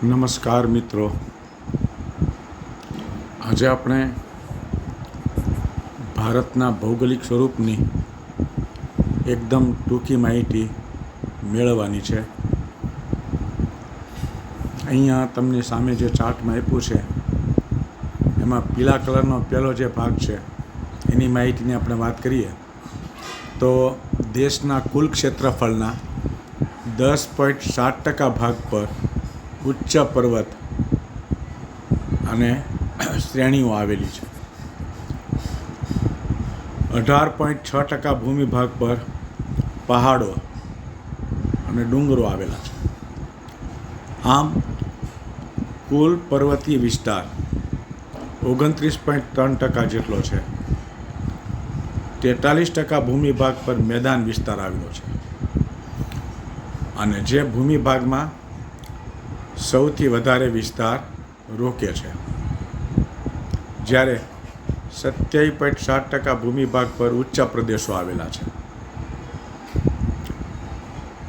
નમસ્કાર મિત્રો. આજે આપણે ભારતના ભૌગોલિક સ્વરૂપની એકદમ ટૂંકી માહિતી મેળવવાની છે. અહીંયા તમને સામે જે ચાર્ટમાં આપ્યું છે, એમાં પીળા કલરનો પહેલો જે ભાગ છે, એની માહિતીની આપણે વાત કરીએ. તો દેશના કુલ ક્ષેત્રફળના દસ પોઈન્ટ સાત ટકા ભાગ પર ઉચ્ચ પર્વત અને શ્રેણીઓ આવેલી છે. અઢાર પોઈન્ટ છ ટકા ભૂમિભાગ પર પહાડો અને ડુંગરો આવેલા છે. આમ, કુલ પર્વતીય વિસ્તાર ઓગણત્રીસ પોઈન્ટ ત્રણ ટકા જેટલો છે. તેતાલીસ ટકા ભૂમિભાગ પર મેદાન વિસ્તાર આવેલો છે. અને જે ભૂમિભાગમાં સૌથી વધારે વિસ્તાર રોકે છે. જ્યારે સત્યાવી પોઈન્ટ સાત ટકા ભૂમિભાગ પર ઊંચા પ્રદેશો આવેલા છે.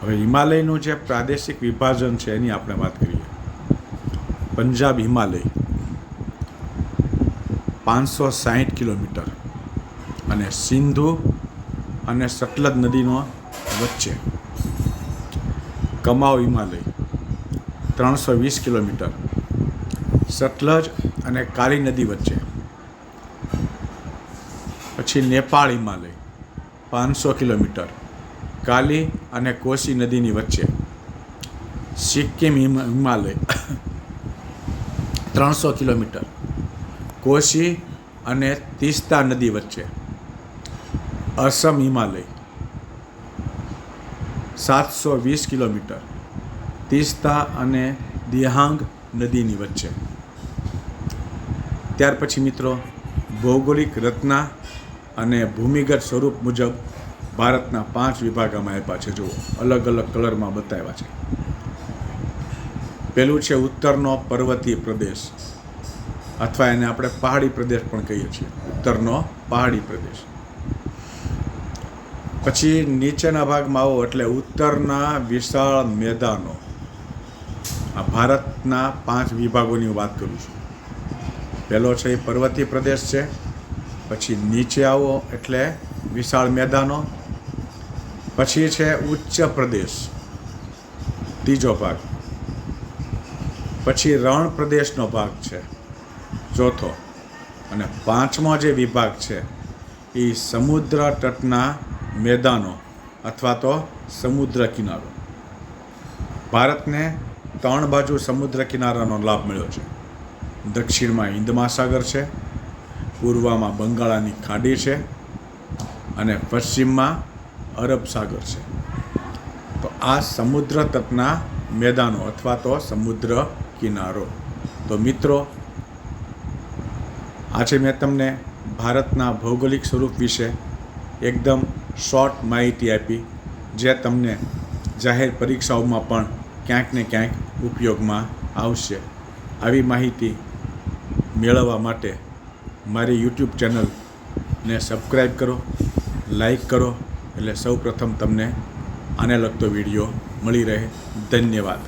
હવે હિમાલયનું જે પ્રાદેશિક વિભાજન છે એની આપણે વાત કરીએ. પંજાબ હિમાલય પાંચસો સાહીઠ કિલોમીટર અને સિંધુ અને સતલજ નદીનો વચ્ચે. કમાવ હિમાલય ત્રણસો વીસ કિલોમીટર. સતલજ અને કાળી નદી વચ્ચે. પછી નેપાળ હિમાલય, પાંચસો કિલોમીટર. કાલી અને કોસી નદીની વચ્ચે. સિક્કિમ હિમ- હિમાલય, ત્રણસો કિલોમીટર. કોશી અને તિસ્તા નદી વચ્ચે. અસમ હિમાલય, સાતસો વીસ કિલોમીટર. તીસ્તા અને દિહાંગ નદીની વચ્ચે. ત્યાર પછી મિત્રો, ભૌગોલિક રચના અને ભૂમિગત સ્વરૂપ મુજબ ભારતના પાંચ વિભાગમાં આપ્યા છે. જુઓ, અલગ અલગ કલરમાં બતાવ્યા છે. પેલું છે ઉત્તરનો પર્વતીય પ્રદેશ, અથવા એને આપણે પહાડી પ્રદેશ પણ કહીએ છીએ. ઉત્તરનો પહાડી પ્રદેશ. પછી નીચેના ભાગમાં આવો, એટલે ઉત્તરના વિશાળ મેદાનો. આ ભારતના પાંચ વિભાગોની વાત કરું છું. પહેલો છે એ પર્વતીય પ્રદેશ છે, પછી નીચે આવો એટલે વિશાળ મેદાનો, પછી છે ઉચ્ચ પ્રદેશ, ત્રીજો ભાગ, પછી રણ પ્રદેશનો ભાગ છે, ચોથો, અને પાંચમો જે વિભાગ છે એ સમુદ્ર તટના મેદાનો અથવા તો સમુદ્ર કિનારો. ભારતને ત્રણ બાજુ સમુદ્ર કિનારાનો લાભ મળ્યો છે. દક્ષિણમાં હિન્દ મહાસાગર છે, પૂર્વમાં બંગાળાની ખાડી છે અને પશ્ચિમમાં અરબ સાગર છે. તો આ સમુદ્ર તટના મેદાનો અથવા તો સમુદ્ર કિનારો. તો મિત્રો, આજે મેં તમને ભારતના ભૌગોલિક સ્વરૂપ વિશે એકદમ શોર્ટ માહિતી આપી, જે તમને જાહેર પરીક્ષાઓમાં પણ ક્યાંક ને ક્યાંક ઉપયોગમાં આવશે. આવી માહિતી મેળવવા માટે મારી યુટ્યુબ ચેનલને સબસ્ક્રાઈબ કરો લાઈક કરો, એટલે સૌ પ્રથમ તમને આને લગતો વીડિયો મળી રહે. ધન્યવાદ.